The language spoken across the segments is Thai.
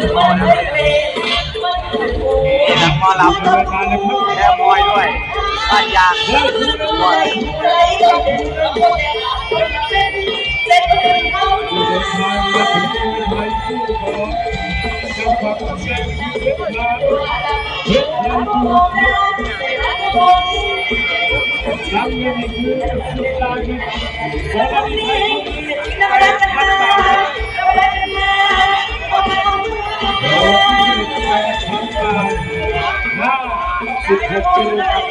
นักหมอลำด้วยแค่มอยด้วยบ้านยางด้วย สิบหกกิโลกรัม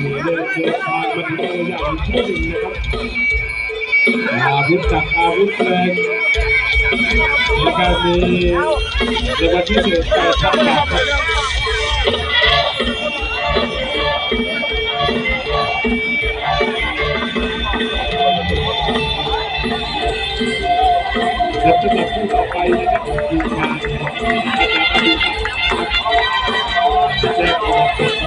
เดินเดินทางมาถึงตัวอย่างที่หนึ่งนะครับอาวุธจักรอาวุธแรงในการมีในวันที่สิบแปดธันวาคมแสำหรับผู้ต่อไปนะครับดูงานของอาจารย์อดีศักดิ์แจ้งออกเป็น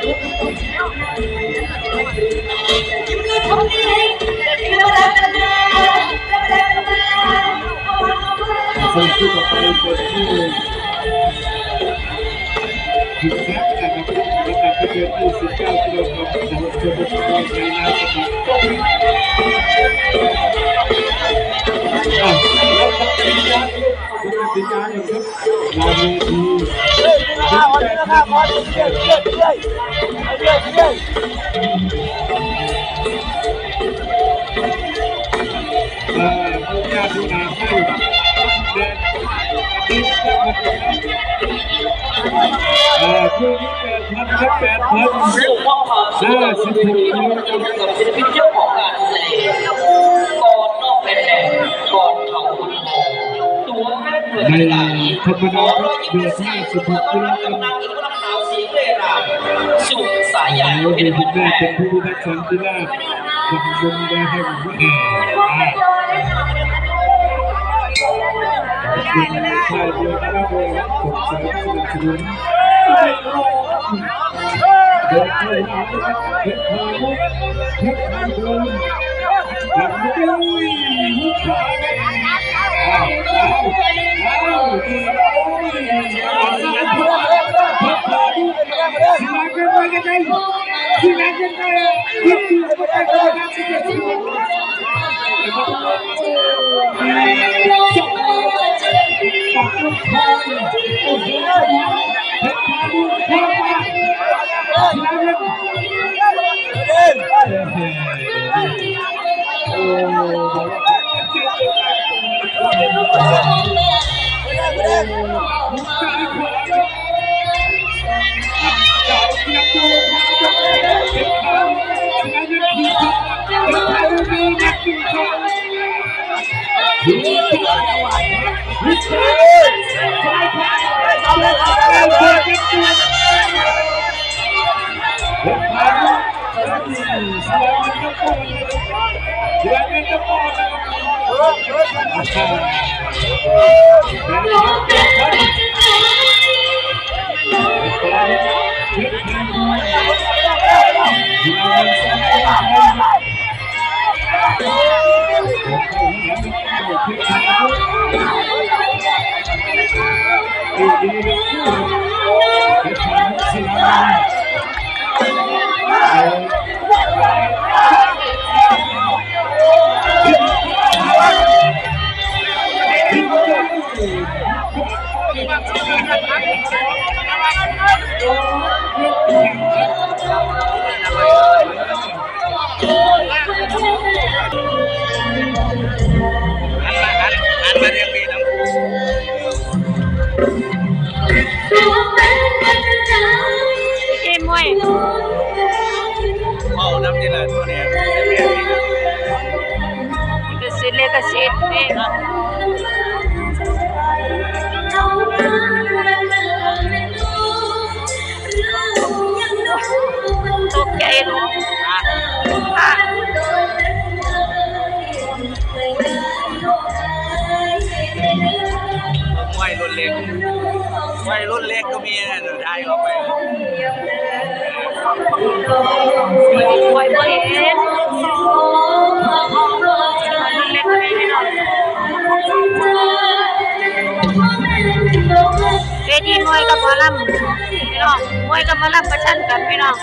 คนที่ต่อไปเป็นที่ถึงแค่นะครับน้ำหนักไม่เกิน29กิโลกรัมของชนบุรีในน้ำนะครับแล้วทำเป็นการ คุณเป็นการอย่างครับงานเวทีเอ่อผู้ญาติผู้นาให้เดินดินจะมาเป็นเอ่อคู่นี้แปดพันครับแปดพันสุขภาพสุขภาพคุณเป็นที่ต้องการกับศิลปินเจ้าของการเพลง ในธรรมดาครับเดือดห้าสิบหกกิโลกรัมนางอินทรสาวสีเรราสุสายใหญ่แล้วเป็เป็นนผู้คุณแทแม่เป็นผู้พิทักษ์สันติราชทำบุญได้ให้ผมแห่อ่าเป็นชายเดียวกันโดยรับสงสารสนับสนุนเดินเข้าหาเพชรพาวุฒิเพชรพาวุฒิหลังด้วย มาเกินไปกั นเวยรุ่นเล็กก็มีนะเดี๋ยวได้ออกไปปล่อยบ่เห็นมันเล็กไปพี่น้องเวทีมวยกับหมอลำพี่น้องมวยกับหมอลำประชันกันพี่น้อง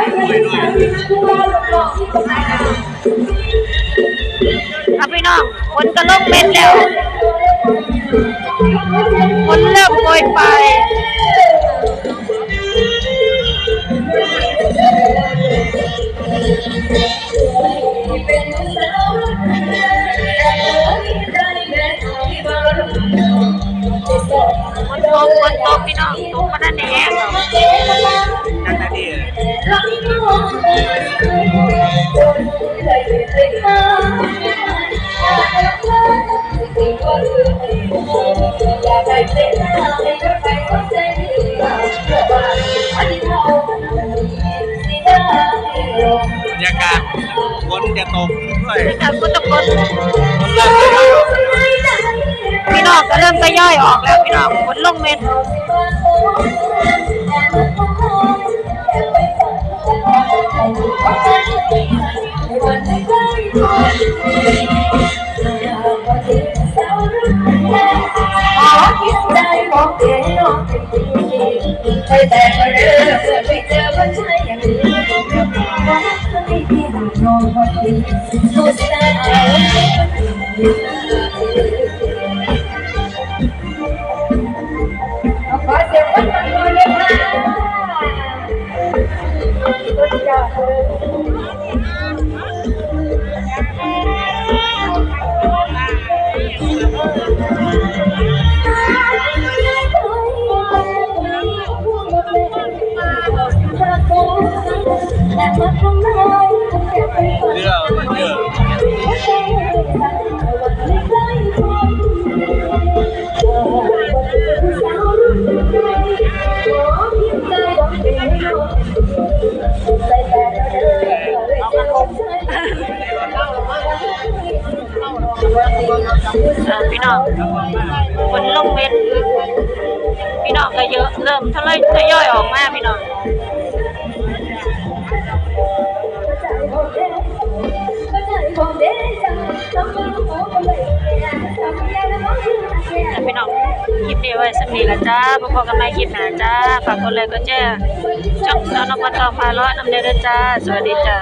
ครับพี่น้องคนก็ลงเป็นแล้ว คนเริ่มโวยไปคนตกคนตกพี่น้องตกมาด้านในแง่ เม็ดแล้วคนเริ่มโปรยากฝนตกพี่น้องตกมาด้านในแห้งหรอกจังนาทีบรรยากาศฝนจะตกด้วยแต่ฝนตกฝนฝนเริ่มจะตกพี่น้องก็เริ่มทยอยออกแล้วพี่น้องฝนลงเม็ด แต่ก็เดินไปเจอคนใช่อย่างนี้ไม่ที่หานอนพอดีทุกสาขอเสียงคนมาก่อนเลยค่ะ พี่น้องฝนลงเม็ดพี่น้องก็เยอะเริ่มทยอยทยอยออกมาพี่น้อง พี่น้องคลิปนี้ไว้สำนีละจ้าพบกันใหม่คลิปหน้าจ้าฝากกดไลค์กดแชร์ช่องน้องนพทองพาเลาะนำเดือจ้า สวัสดีจ้า